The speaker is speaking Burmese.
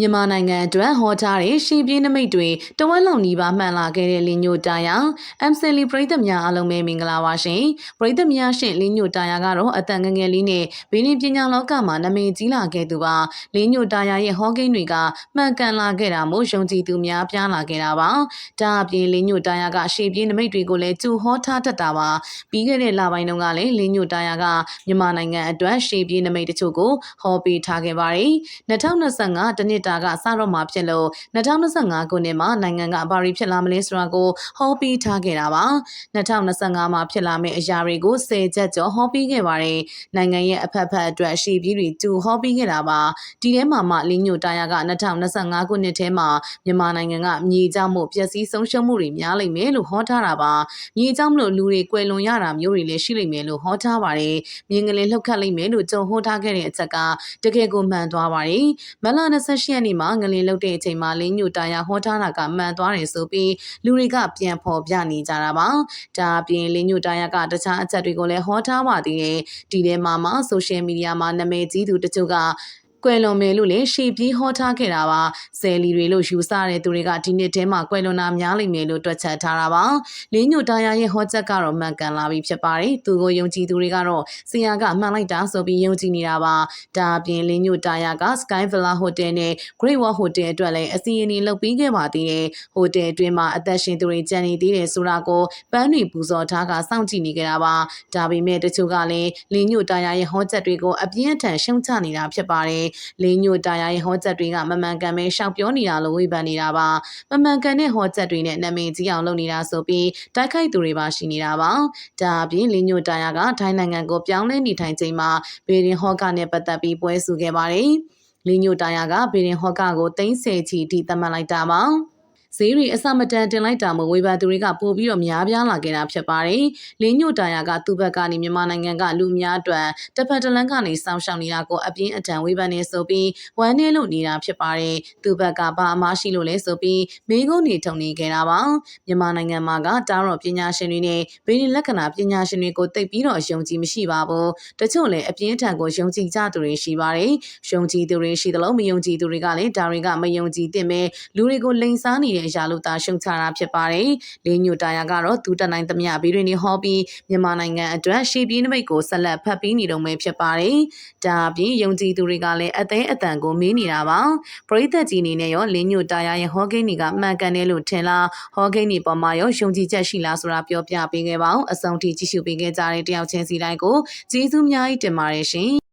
မြန်မာနိုင်ငံအတွက်ဟောထားတဲ့ရှေးပြေးနမိတ်တွေတဝက်လောက်နီးပါးမှန်လာခဲ့တဲ့လင်းညိုတာယာ MCL ပရိသတ်များအားလုံးပဲမင်္ဂလာပါရှင်ပရိသတ်များရှင်လင်းညိုတာယာကတော့အတန်ငယ်ငယ်လေးနဲ့ဘင်းလင်းပညာလောကမှာနာမည်ကြီးလာခဲ့သူပါလင်းညိုတာယာရဲ့ဟောကိန်းတွေကမှန်ကန်လာခဲ့တာမို့ယုံကြည်သူများပြားလာခဲ့တာပါဒါအပြင်လင်းညိုတာယာကရှေးပြေးနမိတ်တွေကိုလည်းကျူဟောထားတတ်တာပါပြီးခဲ့တဲ့လပိုင်းတုန်းကလည်းလင်းညိုတာယာကမြန်မာနိုင်ငံအတွက်ရှေးပြေးနမိတ်တချို့ကိုဟောပေးထားခဲ့ပါတယ်2025တနှစ်တာကစတော့မှာဖြစ်လို့2025ခုနှစ်မှာနိုင်ငံကဘာတွေဖြစ်လာမလဲဆိုတာကိုဟောပြီးထားခဲ့တာပါ2025မှာဖြစ်လာမယ့်အရာတွေကို10ချက်ကျော်ဟောပြီးခဲ့ပါတယ်နိုင်ငံရဲ့အဖက်ဖက်အတွက်ရှေ့ပြေးတွေတူဟောပြီးခဲ့တာပါဒီထဲမှာမှလင်းညိုတာယာက2025ခုနှစ်ထဲမှာမြန်မာနိုင်ငံကမြေကြောက်မှုပျက်စီးဆုံးရှုံးမှုတွေများလိမ့်မယ်လို့ဟောထားတာပါမြေကြောက်မလို့လူတွေကွယ်လွန်ရတာမျိုးတွေလည်းရှိလိမ့်မယ်လို့ဟောထားပါတယ်မြင်းကလေးလှုပ်ခတ်လိမ့်မယ်လို့ကြုံဟောထားခဲ့တဲ့အချက်ကတကယ်ကိုမှန်သွားပါတယ်မလ28ရက်နေ့မှာငလင်လုတ်တဲ့အချိန်မှာလင်းညိုတာယာဟောထားတာကမှန်သွားတယ်ဆိုပြီးလူတွေကပြန်ဖော်ပြနေကြတာပါဒါအပြင်လင်းညိုတာယာကတခြားအချက်တွေကိုလည်းဟောထားပါသေးတယ်ဒီထဲမှာမှဆိုရှယ်မီဒီယာမှာနာမည်ကြီးသူတချို့က ကွယ်လွန်မယ်လို့လည်းရှေ့ပြေးဟောထားခဲ့တာပါဆယ်လီတွေလို့ယူဆတဲ့သူတွေကဒီနှစ်ထဲမှာကွယ်လွန်တာများလိမ့်မယ်လို့တွက်ချက်ထားတာပါလင်းညိုတာယာရဲ့ဟောချက်ကတော့မှန်ကန်လာပြီဖြစ်ပါတယ်သူကိုယုံကြည်သူတွေကတော့ဆရာကမှန်လိုက်တာဆိုပြီးယုံကြည်နေတာပါဒါအပြင်လင်းညိုတာယာက Sky Villa Hotel နဲ့ Great Wall Hotel အတွက်လည်းအစီအရင်လုပ်ပြီးခဲ့ပါသေးတယ်ဟိုတယ်အတွင်းမှာအသက်ရှင်သူတွေကြံနေသေးတယ်ဆိုတာကိုပန်းတွေပူဇော်ထားကစောင့်ကြည့်နေကြတာပါဒါပေမဲ့တချို့ကလည်းလင်းညိုတာယာရဲ့ဟောချက်တွေကိုအပြင်းအထန်ရှုံချနေတာဖြစ်ပါတယ်လင်းညိုတာယာရဲ့ဟောချက်တွေကမမှန်ကန်ပဲရှောက်ပြောနေတာလို့ဝေဖန်နေတာပါမမှန်ကန်တဲ့ဟောချက်တွေနဲ့နာမည်ကြီးအောင်လုပ်နေတာဆိုပြီးတိုက်ခိုက်သူတွေပါရှိနေတာပါဒါအပြင်လင်းညိုတာယာကထိုင်းနိုင်ငံကိုပြောင်းလဲနေထိုင်ချိန်မှာဘေရင်ဟော့ကနဲ့ပတ်သက်ပြီးပွဲဆူခဲ့ပါတယ်လင်းညိုတာယာကဘေရင်ဟော့ကကိုတိမ့်ဆယ်ချီထိသတ်မှတ်လိုက်တာပါ ဈေးတွေအစမတန်တင်လိုက်တာမို့ဝေဖန်သူတွေကပို့ပြီးတော့များပြားလာခဲ့တာဖြစ်ပါတယ်။လင်းညိုတာယာကသူ့ဘက်ကနေမြန်မာနိုင်ငံကလူများအတွက်တစ်ဖက်တစ်လမ်းကနေစောင့်ရှောက်နေတာကိုအပြင်းအထန်ဝေဖန်နေဆိုပြီးဝမ်းနည်းလို့နေတာဖြစ်ပါတယ်။သူ့ဘက်ကဘာအမရှိလို့လဲဆိုပြီးမင်းကုန်းနေထုံနေခဲ့တာပါ။မြန်မာနိုင်ငံမှာကတားတော်ပညာရှင်တွေနဲ့ဗေဒလက္ခဏာပညာရှင်တွေကိုတိတ်ပြီးတော့ယုံကြည်မရှိပါဘူး။တချို့လည်းအပြင်းထန်ကိုယုံကြည်ကြသူတွေရှိပါတယ်။ယုံကြည်သူတွေရှိသလိုမယုံကြည်သူတွေကလည်းဒါတွေကမယုံကြည်သင့်ပဲလူတွေကိုလိန်စားနေတဲ့အရာလို့သာရှုံချတာဖြစ်ပါတယ်။လေးညိုတာယာကတော့သူတနိုင်သမျှဘီတွေနေဟောပြီးမြန်မာနိုင်ငံအတွက်ရှေ့ပြေးနမိတ်ကိုဆက်လက်ဖတ်ပြီးနေတော့မယ်ဖြစ်ပါတယ်။ဒါအပြင်ယုံကြည်သူတွေကလည်းအသေးအတန်ကိုမေးနေတာပါ။ပရိသတ်ကြီးအနေနဲ့ရောလေးညိုတာယာရဲ့ဟောကိန်းတွေကမှန်ကန်တယ်လို့ထင်လားဟောကိန်းတွေပေါ်မှာရောယုံကြည်ချက်ရှိလားဆိုတာပြောပြပေးခဲ့ပါအောင်။အဆုံးထိကြည့်ရှုပေးခဲ့ကြတဲ့တယောက်ချင်းစီတိုင်းကိုကျေးဇူးအများကြီးတင်ပါတယ်ရှင်။